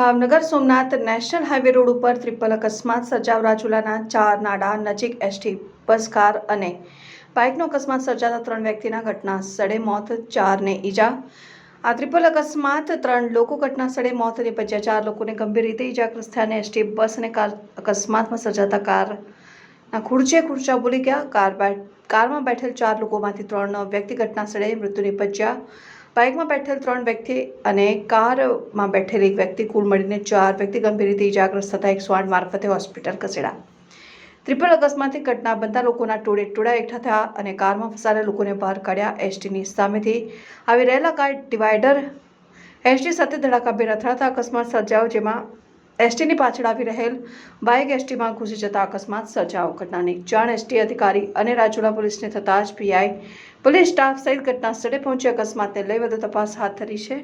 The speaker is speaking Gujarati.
Bhavnagar Somnath national highway road ઉપર ત્રિપલ અકસ્માત સર્જાવ રાજુલાના ચાર નાડા નજીક એસટી બસ, કાર અને બાઇકનો અકસ્માત સર્જાતા ત્રણ વ્યક્તિના ઘટના સ્થળે મોત, ચારને ઈજા. આ ત્રિપલ અકસ્માત ત્રણ લોકો ઘટના સ્થળે મોત નિપજ્યા ચાર લોકોને ગંભીર રીતે ઈજાગ્રસ્ત થયા અને એસટી બસ અને કાર અકસ્માતમાં સર્જાતા કારના ખુરચે ખુરચા બોલી ગયા. કાર બેઠ, કારમાં બેઠેલ ચાર લોકોમાંથી ત્રણ વ્યક્તિ ઘટના સ્થળે મૃત્યુ નિપજ્યા બાઇકમાં બેઠેલ ત્રણ વ્યક્તિ અને કારમાં બેઠેલ એક વ્યક્તિ, કુલ મળીને ચાર વ્યક્તિ ગંભીર રીતે ઇજાગ્રસ્ત થતા એકસો આઠ મારફતે હોસ્પિટલ ખસેડા ત્રિપલ અકસ્માતની ઘટના બનતા લોકોના ટોળે ટોળા એકઠા થયા અને કારમાં ફસાયેલા લોકોને બહાર કાઢ્યા. એસટીની સામેથી આવી રહેલા કાર ડિવાઈડર એસટી સાથે ધડાકાભેર અથડાતા અકસ્માત સર્જાયો, જેમાં એસટીની પાછળ આવી રહેલ બાઇક એસટીમાં ઘૂસી જતા અકસ્માત સર્જાયો ઘટનાની. જાણ એસટી અધિકારી અને રાજુલા પોલીસને થતાં જ પીઆઈ પોલીસ સ્ટાફ સહિત ઘટના સ્થળે પહોંચી અકસ્માતને લઈ વધુ તપાસ હાથ ધરી છે.